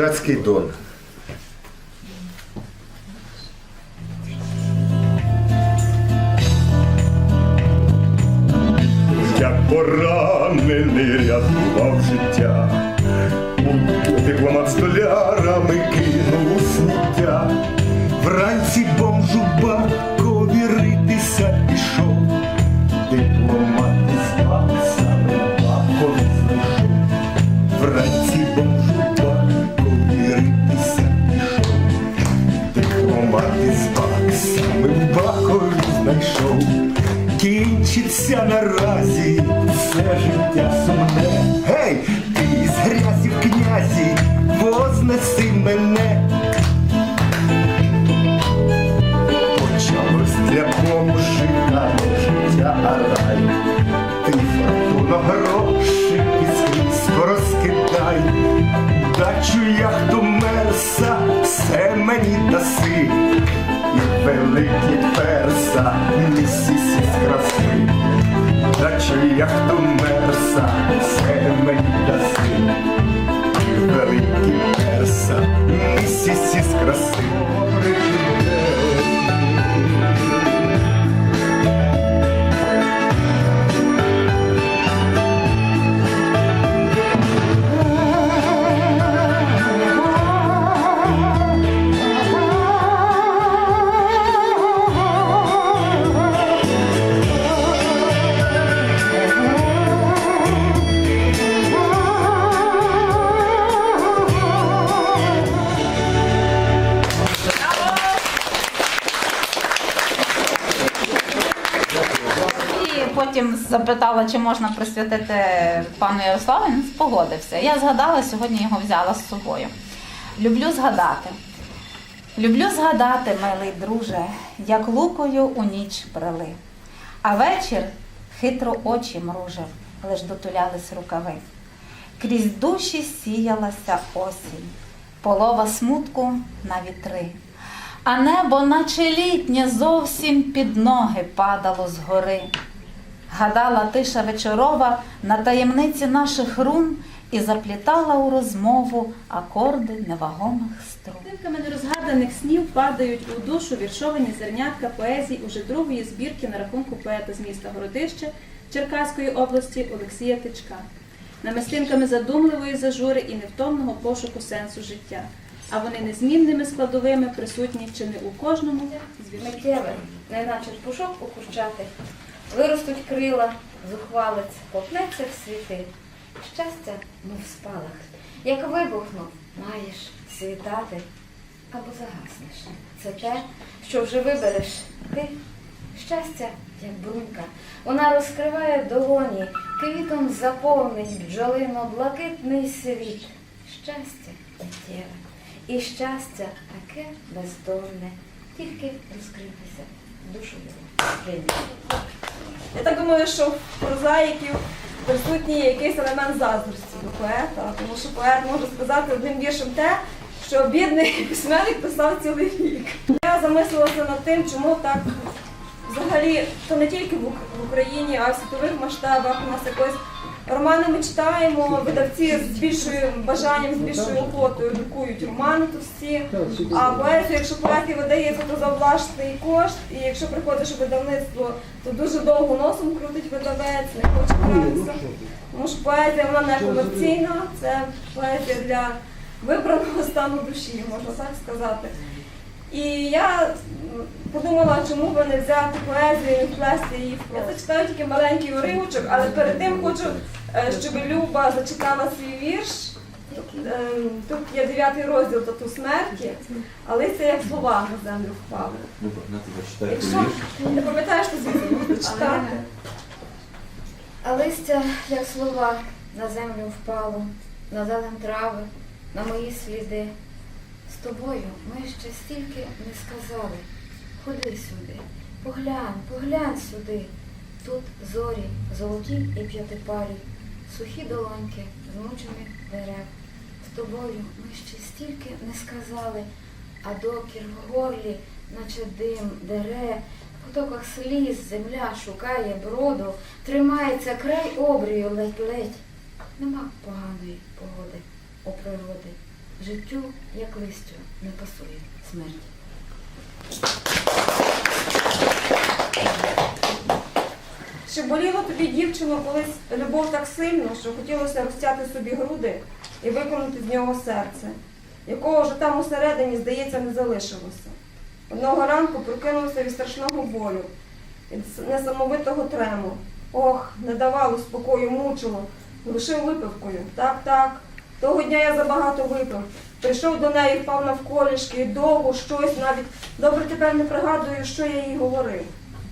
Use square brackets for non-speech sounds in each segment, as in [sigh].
Бомжацький дон. Як поранений рятував життя, дипломат столяра долярами життя сумне. Гей, ти з грязі в князі, вознеси мене. Почалось бомжика не життя, а рай. Ти фортуно гроші і скрізь розкидай. Дачу яхту мерса, все мені даси. І великі перса, місісі з краси. Дачу яхту мерса, все мені даси. І великі перса, місісі з краси. Запитала, чи можна присвятити пану Ярославу, він погодився. Я згадала, сьогодні його взяла з собою. Люблю згадати. Люблю згадати, милий друже, як лукою у ніч брели. А вечір хитро очі мружив, лиш дотулялись рукави. Крізь душі сіялася осінь, полова смутку на вітри. А небо, наче літнє, зовсім під ноги падало згори. Гадала тиша вечорова на таємниці наших рун і заплітала у розмову акорди невагомих струн. Тимками нерозгаданих снів падають у душу віршовані зернятка поезій уже другої збірки на рахунку поета з міста Городище Черкаської області Олексія Тичка. Намистинками задумливої зажури і невтомного пошуку сенсу життя. А вони незмінними складовими присутні чи не у кожному з віршів. Миттєве, неначе пушок у кущати, виростуть крила, зухвалець, попнеться в світи. Щастя, мов спалах, як вибухнув, маєш світати або загаснеш. Це те, що вже вибереш ти. Щастя, як брунька, вона розкриває долоні, квітом заповнить бджолино-блакитний світ. Щастя миттєве. І щастя таке бездонне, тільки розкритися душою. Я так думаю, що в прозаїків присутній якийсь елемент заздрості до поета, тому що поет може сказати одним віршем те, що бідний письменник писав цілий рік. Я замислилася над тим, чому так взагалі, то не тільки в Україні, а в світових масштабах у нас якось романи ми читаємо, видавці з більшою бажанням, з більшою охотою друкують романи товсті, а поезію, якщо поезія видається, то за власний кошт, і якщо приходиш у видавництво, то дуже довго носом крутить видавець, не хоче гратися. Тому що поезія вона не комерційна, це поезія для вибраного стану душі, можна так сказати. І я подумала, чому би не взяти поезію і вплести її в прозу. Я зачитаю тільки маленький уривочок, але перед тим хочу, е, щоб Люба зачитала свій вірш. Ем, Тут є дев'ятий розділ тату смерті, але це як слова на землю впали. Якщо не пам'ятаєш, то звідси можна читати. А листя, як слова, на землю впало, на зелень трави, на мої сліди. З тобою ми ще стільки не сказали. Ходи сюди, поглянь, поглянь сюди. Тут зорі, золоті і п'ятипарі, сухі долоньки змучених дерев. З тобою ми ще стільки не сказали, а докір в горлі, наче дим дере, в потоках сліз земля шукає броду, тримається край обрію ледь-ледь. Нема поганої погоди у природи. Життю, як листю, не пасує смерть. Чи боліло тобі, дівчино, колись любов так сильно, що хотілося розтяти собі груди і виконати з нього серце, якого вже там усередині, здається, не залишилося. Одного ранку прокинувся від страшного болю, від несамовитого трему. Ох, не давало спокою, мучило, лишив випивкою. Так, так. Того дня я забагато випив. Прийшов до неї, впав навколішки, довго щось навіть добре тепер не пригадую, що я їй говорив.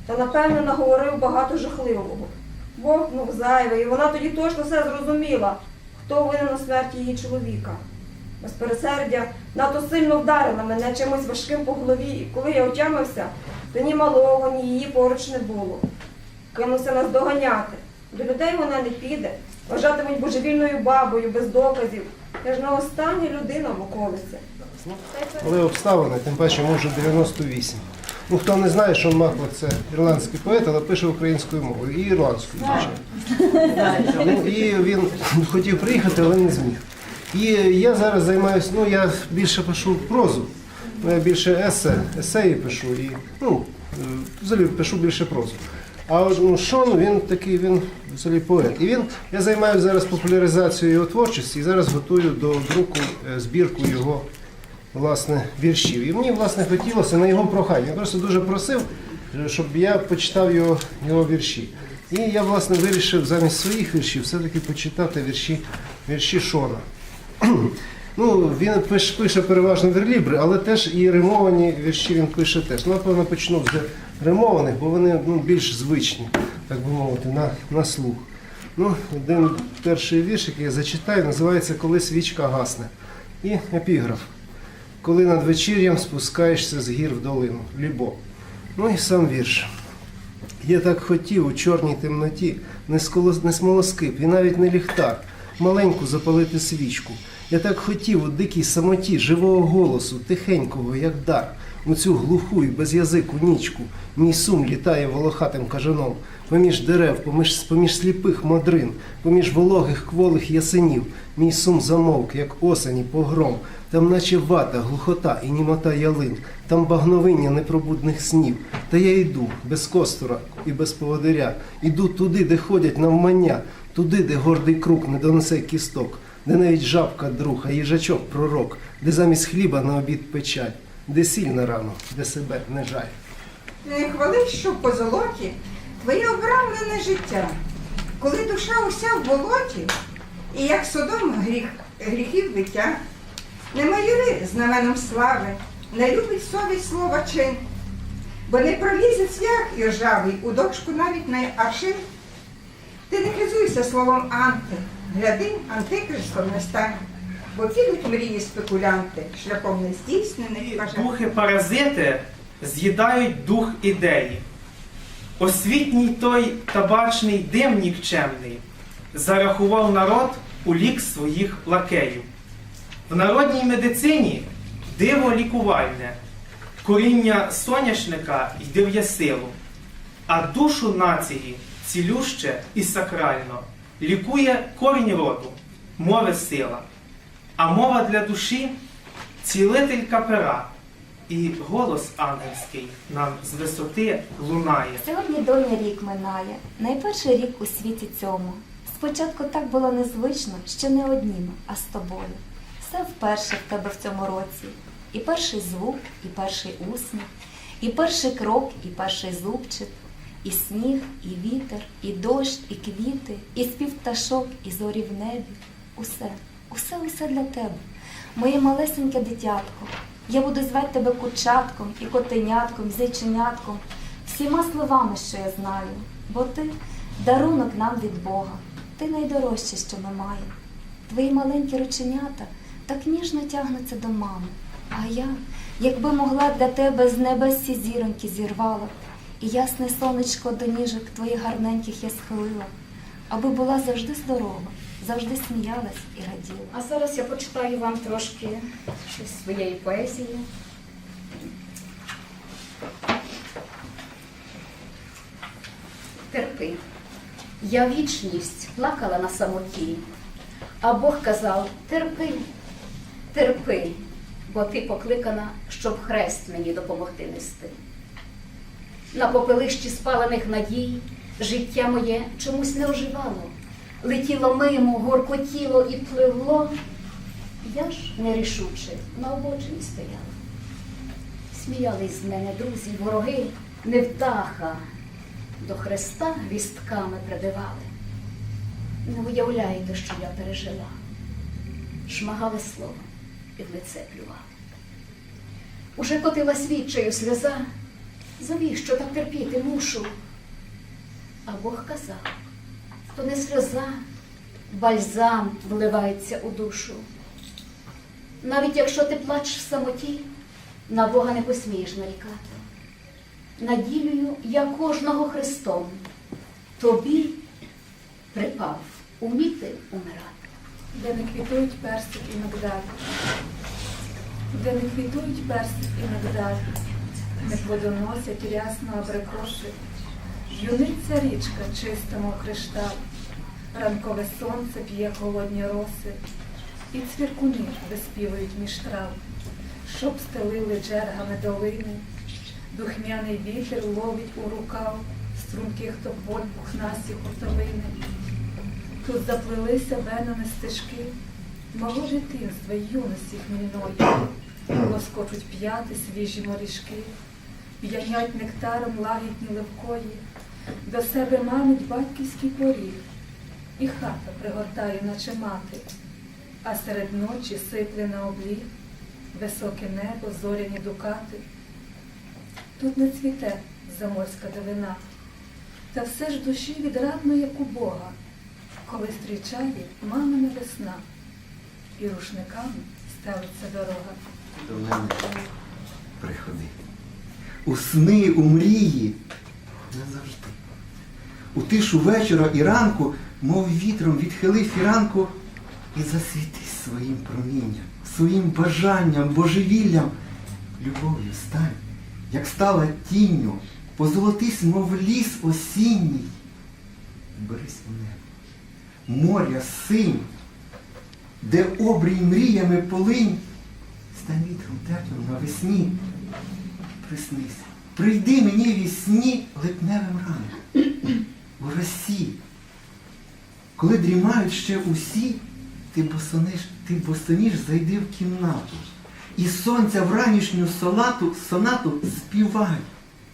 Та напевно наговорив багато жахливого. Бог ну зайвий, і вона тоді точно все зрозуміла, хто винен у смерті її чоловіка. Без пересердя надто сильно вдарила мене чимось важким по голові, і коли я отямився, то ні малого, ні її поруч не було. Кинувся нас доганяти. До людей вона не піде, вважатимуть божевільною бабою, без доказів. Я ж не остання людина в околиці. Але обставини, тим паче, вже 98. Ну, хто не знає, що Махлет це ірландський поет, але пише українською мовою і ірландською, звичайно. Ну, і він хотів приїхати, але не зміг. І я зараз займаюся, ну я більше пишу прозу, ну, я більше есе, есеї пишу і ну, е, взагалі пишу більше прозу. А от, Шон, він такий, він взагалі поет. І він, я займаюся зараз популяризацією його творчості і зараз готую до друку е, збірку його власне, віршів. І мені власне хотілося на його прохання. Він просто дуже просив, е, щоб я почитав його, його вірші. І я власне вирішив замість своїх віршів все-таки почитати вірші, вірші Шона. [clears throat] Ну, він пише, пише переважно верлібри, але теж і римовані вірші він пише теж. Ну, напевно, почну з римованих, бо вони ну, більш звичні, так би мовити, на, на слух. Ну, один перший вірш, який я зачитаю, називається Коли свічка гасне. І епіграф. Коли над вечір'ям спускаєшся з гір в долину. Лібо. Ну і сам вірш. Я так хотів у чорній темноті, не, сколос- не смолоскип і навіть не ліхтар, маленьку запалити свічку. Я так хотів у дикій самоті живого голосу, тихенького, як дар, у цю глуху і без язику нічку. Мій сум літає волохатим кажаном, поміж дерев, поміж, поміж сліпих модрин, поміж вологих кволих ясенів. Мій сум замовк, як осені, погром. Там наче вата, глухота і німота ялин, там багновиння непробудних снів. Та я йду без костура і без поводиря, іду туди, де ходять навмання, туди, де гордий круг не донесе кісток, де навіть жабка друг, а їжачок пророк, де замість хліба на обід печаль, де сіль на рану, де себе не жаль. Не хвали, що по золоті твоє обрамлене життя, коли душа уся в болоті, і як Содом гріх, гріхів биття, не майори знаменом слави, не любить совість слова чин, бо не пролізе цвях і ржавий у дошку навіть на аршин. Ти не хизуйся словом анти, гляди, антикристом не стань, бо підуть мрії спекулянти шляхом нездійснених бажань. Духи-паразити з'їдають дух ідеї. Освітній той табачний дим нікчемний зарахував народ у лік своїх лакеїв. В народній медицині диво лікувальне, коріння соняшника йде в ясилу, а душу нації цілюще і сакрально лікує корінь роду, мови сила. А мова для душі цілителька пера, і голос ангельський нам з висоти лунає. Сьогодні доня рік минає, найперший рік у світі цьому. Спочатку так було незвично, що не одніми, а з тобою. Все вперше в тебе в цьому році. І перший звук, і перший усміх, і перший крок, і перший зубчик, і сніг, і вітер, і дощ, і квіти, і спів пташок, і зорі в небі. Усе, усе, усе для тебе. Моє малесеньке дитятко. Я буду звати тебе курчатком і котенятком, зайченятком, всіма словами, що я знаю, бо ти дарунок нам від Бога, ти найдорожче, що ми маємо. Твої маленькі рученята так ніжно тягнуться до мами. А я, якби могла для тебе з небес зіроньки зірвала, і ясне сонечко до ніжок твоїх гарненьких я схилила, аби була завжди здорова, завжди сміялась і раділа. А зараз я почитаю вам трошки щось своєї поезії. Терпи. Я вічність плакала на самоті, а Бог казав терпи. терпи, бо ти покликана, щоб хрест мені допомогти нести. На попелищі спалених надій життя моє чомусь не оживало, летіло мимо, горкотіло і пливло. Я ж нерішуче на обочині стояла. Сміялись з мене друзі, вороги, невдаха, до хреста гвістками придивали. Не уявляєте, що я пережила. Шмагали слово, під лице плювали. Уже котила свідчаю сльоза, завіщо так терпіти мушу. А Бог казав, то не сльоза, бальзам вливається у душу. Навіть якщо ти плачеш в самоті, на Бога не посмієш нарікати. Наділюю я кожного Христом, тобі припав уміти умирати. де не квітують персик і мигдаль, де не квітують персик і мигдаль, не плодоносять рясно абрикоси, юниться річка чиста, мов кришталь, ранкове сонце п'є холодні роси, і цвіркуни виспівують між трав, щоб стелили джергами долини, духмяний вітер ловить у рукав струнких тополь пухнасті хуртовини. Тут заплелися венами стежки мого дитинства й юності хмільної, лоскочуть п'яти свіжі морішки, п'янять нектаром лагідні левкої, до себе манить батьківський поріг, і хата пригортає, наче мати, а серед ночі сипле на обліг високе небо, зоряні дукати. Тут не цвіте заморська долина, та все ж душі відрадно, як у Бога коли зустрічає мамина весна, і рушниками стелиться дорога. До мене приходи. У сни, у мрії не завжди. У тишу вечора і ранку, мов вітром відхили фіранку і засвітись своїм промінням, своїм бажанням, божевіллям, любов'ю стань, як стала тінню, позолотись, мов ліс осінній. Берись у небо моря синь, де обрій мріями полинь, стань вітром теплим навесні. Приснись, прийди мені вісні липневим ранком, у росі. Коли дрімають ще усі, ти босониш, ти босоніж зайди в кімнату. І сонця в ранішню солату, сонату співай,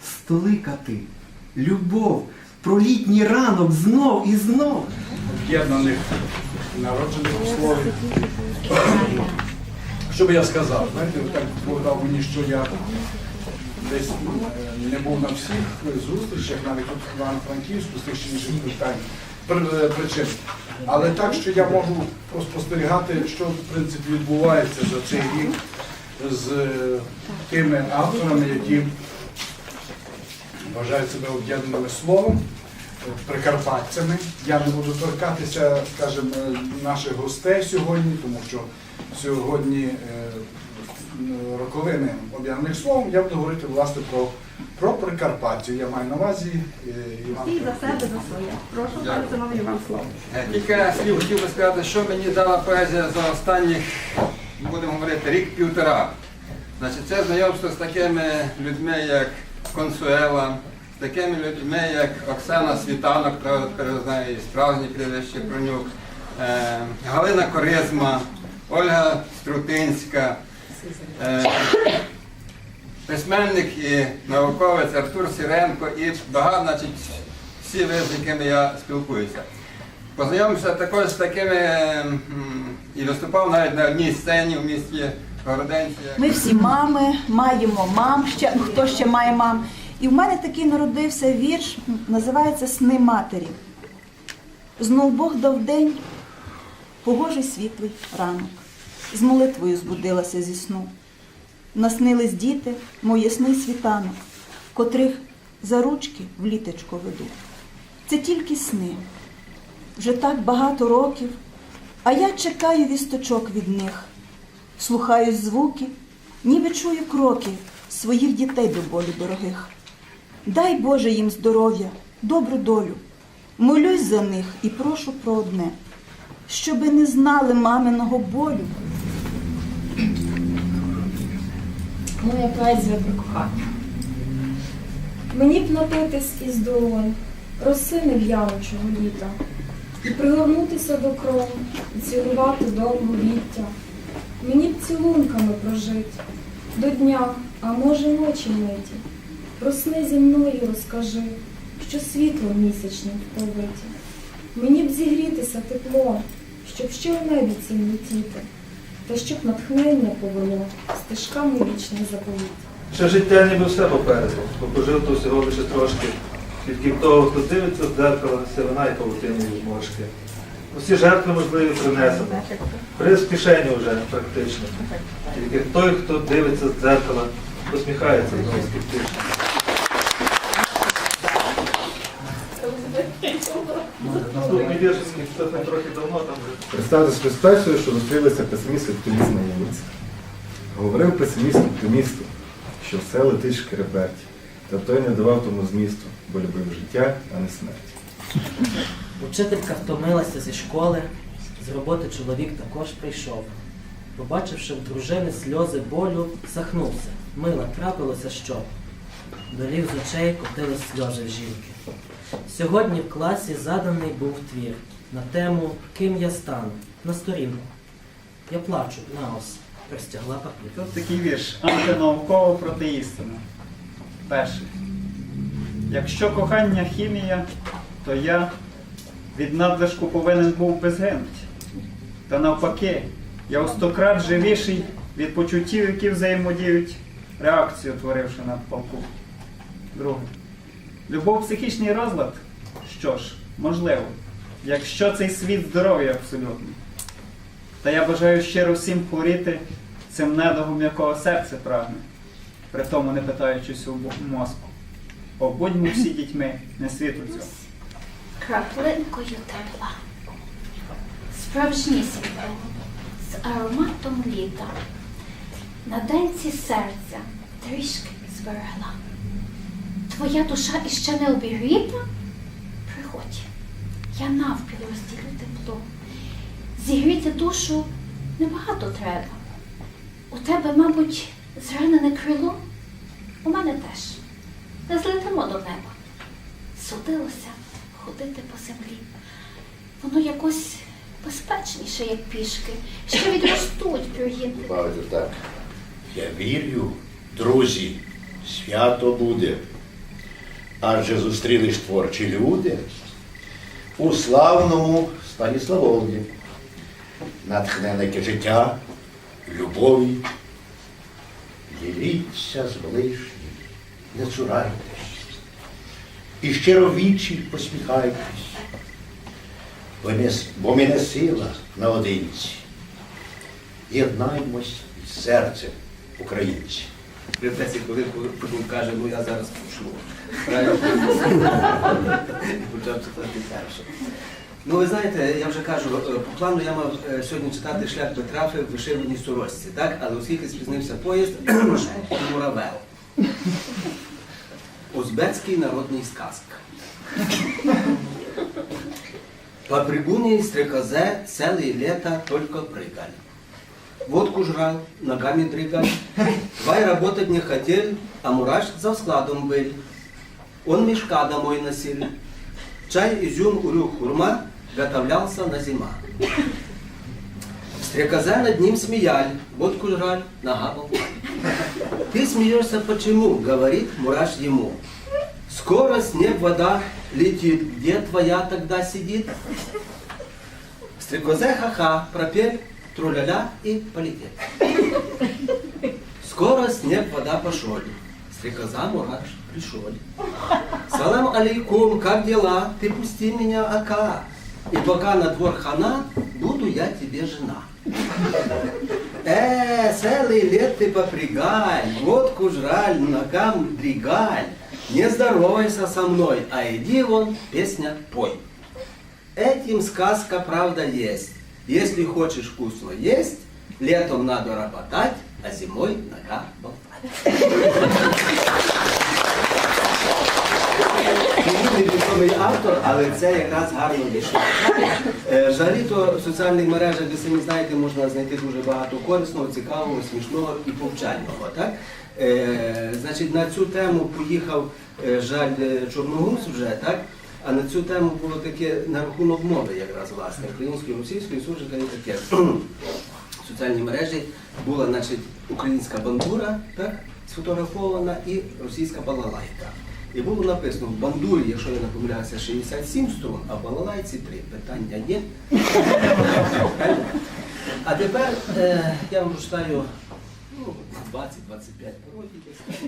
столикати, любов, про літній ранок знов і знов. об'єднаних народжених у слові. Що би я сказав? Знаєте, так Бог дав мені, що я десь е, не був на всіх зустрічах, навіть тут в Івано-Франківську, з тих чи інших питань, причин. Але так, що я можу спостерігати, що в принципі відбувається за цей рік з е, тими авторами, які вважають себе об'єднаними словом, е, прикарпатцями. Я не буду торкатися, скажімо, наших гостей сьогодні, тому що сьогодні е, роковини об'єднаних словом. Я буду говорити власне про, про Прикарпаття. Я маю на увазі е, Іван. Е, Кілька слів хотів би сказати, що мені дала поезія за останні, будемо говорити, рік-півтора. Значить, це знайомство з такими людьми, як Консуела, з такими людьми, як Оксана Світанок, я знаю прізвище Пронюк, е, Галина Коризма, Ольга Струтинська, е, письменник і науковець Артур Сіренко і багато, значить, всі ви, з якими я спілкуюся. Познайомився також з такими і виступав навіть на одній сцені в місті Городенці. Ми всі мами, маємо мам, ще, ну, хто ще має мам. І в мене такий народився вірш, називається Сни матері. Знов Бог дав день, погожий світлий ранок. З молитвою збудилася зі сну. Наснились діти, мов ясний світанок, котрих за ручки в літечко веду. Це тільки сни. Вже так багато років, а я чекаю вісточок від них. Слухаю звуки, ніби чую кроки своїх дітей до болю дорогих. Дай Боже їм здоров'я, добру долю. Молюсь за них і прошу про одне, щоби не знали маминого болю, моя поезія про кохання. Мені б напитись із долонь, роси нев'яночого літа, і пригорнутися до крону, і цілувати довго віття. Мені б цілунками прожить до дня, а може ночі миті. Про сни зі мною розкажи, що світлом місячним вповиті. Мені б зігрітися теплом, щоб ще в небі цим летіти, та щоб натхнення повело стежками вічних заповіт. Ще життя ніби все попереду, бо пожив то всього лише трошки. Тільки в того, хто дивиться в дзеркало, сивина і павутинові зморшки. Усі жертви можливі принесено. Приз в кишені вже практично. Тільки той, хто дивиться з дзеркала, посміхається знову скептично. Наступний вірш, це трохи давно там вже. Представте собі ситуацію, що зустрілися песиміст і оптиміст на вулиці. Говорив песиміст оптимісту, що все летить шкереберть, та той не давав тому змісту, бо любив життя, а не смерть. Учителька втомилася зі школи, з роботи чоловік також прийшов. Побачивши в дружини сльози болю, сахнувся. Мила, трапилося що? Долів з очей котились сльози жінки. Сьогодні в класі заданий був твір на тему Ким я стану на сторінку. Я плачу, наос, простягла папір. Тут такий вірш антинауково проти істини. Перший. Якщо кохання хімія, то я від надлишку повинен був би згинуть. Та навпаки, я у сто крат живіший від почуттів, які взаємодіють, реакцію творивши над полку. Друге. Любов психічний розлад? Що ж, можливо, якщо цей світ здоровий абсолютно. Та я бажаю щиро всім хворіти цим недогом, якого серце прагне, при тому не питаючись у мозку. Побудьмо всі дітьми, не світу цього. краплинкою тепла, справжнісінького, з ароматом літа. На денці серця трішки зберегла. Твоя душа іще не обігріта? Приходь, я навпіл розділю тепло. Зігріти душу небагато треба. У тебе, мабуть, зранене крило? У мене теж. Не злетимо до неба. Судилося ходити по землі. Воно якось безпечніше, як пішки, що відростуть пір'їни. Правда так. Я вірю, друзі, свято буде. Адже зустрілись творчі люди у славному Станіславові. Натхненне життя, любові. Діліться з ближнім, не цурайтесь. І щиро вічі посміхайтесь. Бо ми не сила наодинці. Єднаймось із серцем українці. Репресії, коли каже, ну я зараз пошлю. Правильно? Почав читати перше. Ну, ви знаєте, я вже кажу, е, по плану я мав е, сьогодні читати шлях Петрафи в вишиваній сорочці, так? Але оскільки спізнився поїзд, муравел. Узбецький народний сказка. По пригуне и стрекозе целые лето только прыгали. Водку жрал, ногами дрыгали. Твай работать не хотел, а мураш за складом был. Он мешка домой носил. Чай, изюм, урюк, хурма готовлялся на зима. Стрекоза над ним смеяли, водку жрали, нога. Ты смеешься почему? Говорит мураш ему. Скоро снег, вода летит. Где твоя тогда сидит? Стрекозе ха-ха пропел, труляля и полетел. Скоро снег, вода пошел. Стрекоза мураш пришел. Салам алейкум, как дела? Ты пусти меня, ака. И пока на двор хана, буду я тебе жена. Э, целый лет ты попрягаль, водку жраль, ногам дригаль. Не здоровайся со мной, а иди вон, песня пой. Этим сказка правда есть. Если хочешь вкусно есть, летом надо работать, а зимой нога болтать. Невідомий автор, але це якраз гарно вийшло. Е, Взагалі-то в соціальних мережах, ви самі знаєте, можна знайти дуже багато корисного, цікавого, смішного і повчального. Так? Е, значить, на цю тему поїхав е, жаль е, Чорногуз вже, так? А на цю тему було таке на рахунок мови, якраз власне, української, російської, суржика і таке. В соціальній мережі була значить, українська бандура, так, сфотографована, і російська балалайка. І було написано, в бандурі, якщо я не помиляюся, 67 струн, а в балалайці 3. Питання є. А тепер е, я вам прочитаю ну, 20-25 пародій. десь.